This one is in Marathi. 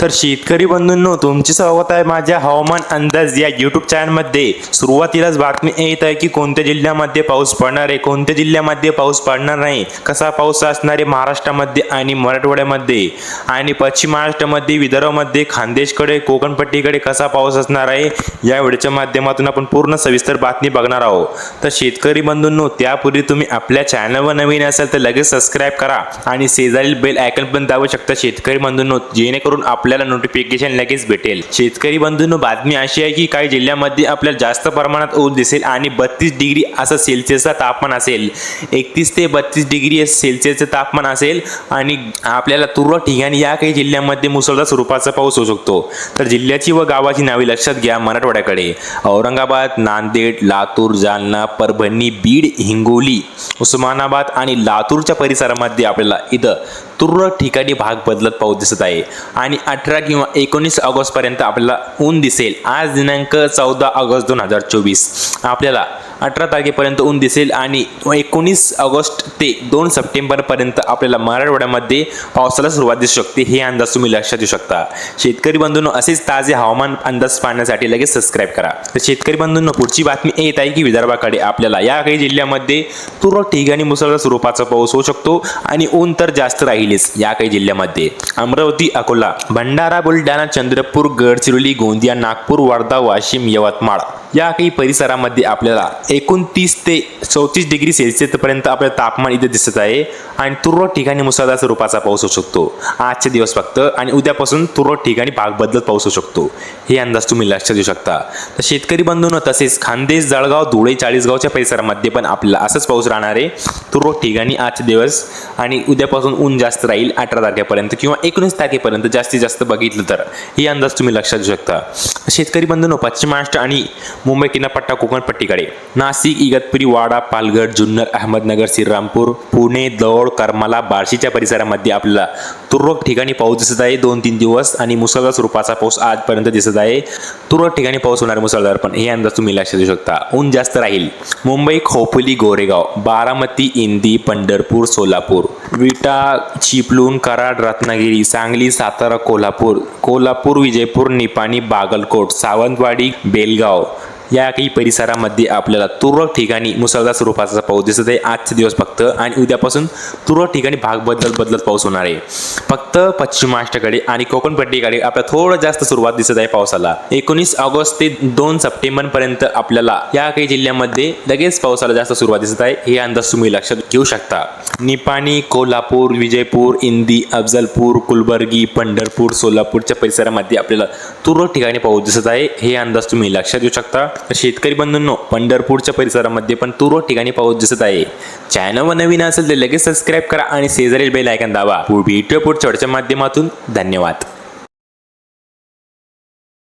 तर शेतकरी बंधूंनो तुमचे स्वागत आहे. माझ्या हवामान अंदाज या यूट्यूब चॅनलमध्ये सुरुवातीलाच बातमी येत आहे की कोणत्या जिल्ह्यामध्ये पाऊस पडणार आहे. कोणत्या जिल्ह्यामध्ये पाऊस पडणार नाही? कसा पाऊस असणार आहे महाराष्ट्रामध्ये आणि मराठवाड्यामध्ये? आणि पश्चिम महाराष्ट्रामध्ये विदर्भामध्ये खानदेशकडे कोकणपट्टीकडे कसा पाऊस असणार आहे? या व्हिडिओच्या माध्यमातून आपण पूर्ण सविस्तर बातमी बघणार आहोत. तर शेतकरी बंधूंनो त्यापूर्वी तुम्ही आपल्या चॅनलवर नवीन असाल तर लगेच सबस्क्राईब करा. आणि शेजारील बेल आयकन पण दाबू शकता शेतकरी बंधूंनो जेणेकरून आपल्याला नोटिफिकेशन लगेच भेटेल. शेतकरी बंधूंनो बातमी अशी आहे की काही जिल्ह्यामध्ये आपल्याला जास्त प्रमाणात ऊन दिसेल आणि बत्तीस डिग्री असं सेल्सिअसचं तापमान असेल. एकतीस ते बत्तीस डिग्री सेल्सिअसचं तापमान असेल आणि आपल्याला तुरळक ठिकाणी या काही जिल्ह्यामध्ये मुसळधार स्वरूपाचा पाऊस होऊ शकतो. तर जिल्ह्याची व गावाची नावे लक्षात घ्या मराठवाड्याकडे. औरंगाबाद नांदेड लातूर जालना परभणी बीड हिंगोली उस्मानाबाद आणि लातूरच्या परिसरामध्ये आपल्याला इथं तुरळक ठिकाणी भाग बदलत पाऊस दिसत आहे. आणि अठरा किंवा एकोणीस ऑगस्टपर्यंत आपल्याला ऊन दिसेल. आज दिनांक चौदा ऑगस्ट दोन हजार चोवीस. आपल्याला अठरा तारखेपर्यंत ऊन दिसेल आणि एक एकोणीस ऑगस्ट ते दोन सप्टेंबरपर्यंत आपल्याला मराठवाड्यामध्ये पावसाला सुरुवात दिसू शकते. हे अंदाज तुम्ही लक्षात देऊ शकता. शेतकरी बंधूंनो असेच ताजे हवामान अंदाज पाहण्यासाठी लगेच सबस्क्राईब करा. तर शेतकरी बंधूंनो पुढची बातमी येत आहे की विदर्भाकडे आपल्याला. या काही जिल्ह्यामध्ये तुरळक ठिकाणी मुसळधार स्वरूपाचा पाऊस होऊ शकतो आणि ऊन तर जास्त राहिलेच या काही जिल्ह्यामध्ये. अमरावती अकोला भंडारा बुलढाणा चंद्रपूर गडचिरोली गोंदिया नागपूर वर्धा वाशिम यवतमाळ या काही परिसरामध्ये आपल्याला एकोणतीस ते चौतीस डिग्री सेल्सिअस पर्यंत आपलं तापमान इथे दिसत आहे. आणि तुरळक ठिकाणी मुसळधार स्वरूपाचा पाऊस होऊ शकतो. आजचे दिवस फक्त आणि उद्यापासून तुरळक ठिकाणी भाग बदलत पाऊस होऊ शकतो. हे अंदाज तुम्ही लक्षात देऊ शकता. तर शेतकरी बंधून तसेच खानदेश जळगाव धुळे चाळीसगावच्या परिसरामध्ये पण आपल्याला असंच पाऊस राहणार आहे तुरळक ठिकाणी आजचे दिवस आणि उद्यापासून ऊन जास्त राहील अठरा तारखेपर्यंत किंवा एकोणीस तारखेपर्यंत जास्तीत जास्त बघितलं तर. हे अंदाज तुम्ही लक्षात देऊ शकता. शेतकरी बंधूंनो पश्चिम महाराष्ट्र आणि मुंबई किनारपट्टा कोकणपट्टीकडे नाशिक इगतपुरी वाडा पालघर जुन्नर अहमदनगर श्रीरामपूर पुणे दौड करमाला बार्शीच्या परिसरामध्ये आपल्याला तुरळक ठिकाणी पाऊस दिसत आहे. दोन तीन दिवस आणि मुसळधार स्वरूपाचा पाऊस आजपर्यंत दिसत आहे. तुरळक ठिकाणी पाऊस होणार मुसळधार पण हे अंदाज तुम्ही लक्षात देऊ शकता. ऊन जास्त राहील. मुंबई खोपोली गोरेगाव बारामती इंदी पंढरपूर सोलापूर विटा चिपलून कराड रत्नागिरी सांगली सातारा कोल्हापूर कोल्हापूर विजयपूर निपाणी बागलकोट सावंतवाडी बेलगाव या काही परिसरामध्ये आपल्याला तुरळक ठिकाणी मुसळधार स्वरूपाचा पाऊस दिसत आहे. आजचे दिवस फक्त आणि उद्यापासून तुरळक ठिकाणी भाग बदलत बदलत पाऊस होणार आहे. फक्त पश्चिम महाराष्ट्राकडे आणि कोकणपट्टीकडे आपल्याला थोडं जास्त सुरुवात दिसत आहे पावसाला. एकोणीस ऑगस्ट ते दोन सप्टेंबरपर्यंत आपल्याला या काही जिल्ह्यामध्ये लगेच पावसाला जास्त सुरुवात दिसत आहे. हे अंदाज तुम्ही लक्षात घेऊ शकता. निपाणी कोल्हापूर विजयपूर इंदी अफजलपूर कुलबर्गी पंढरपूर सोलापूरच्या परिसरामध्ये आपल्याला तुरळक ठिकाणी पाऊस दिसत आहे. हे अंदाज तुम्ही लक्षात घेऊ शकता. शेतकरी बंधूंनो पंढरपूरच्या परिसरामध्ये पण तुरळक ठिकाणी पाऊस दिसत आहे. चॅनलवर नवीन असेल तर लगेच सबस्क्राईब करा आणि शेजारील बेल आयकन दाबा. भेटूया पुढच्या माध्यमातून धन्यवाद.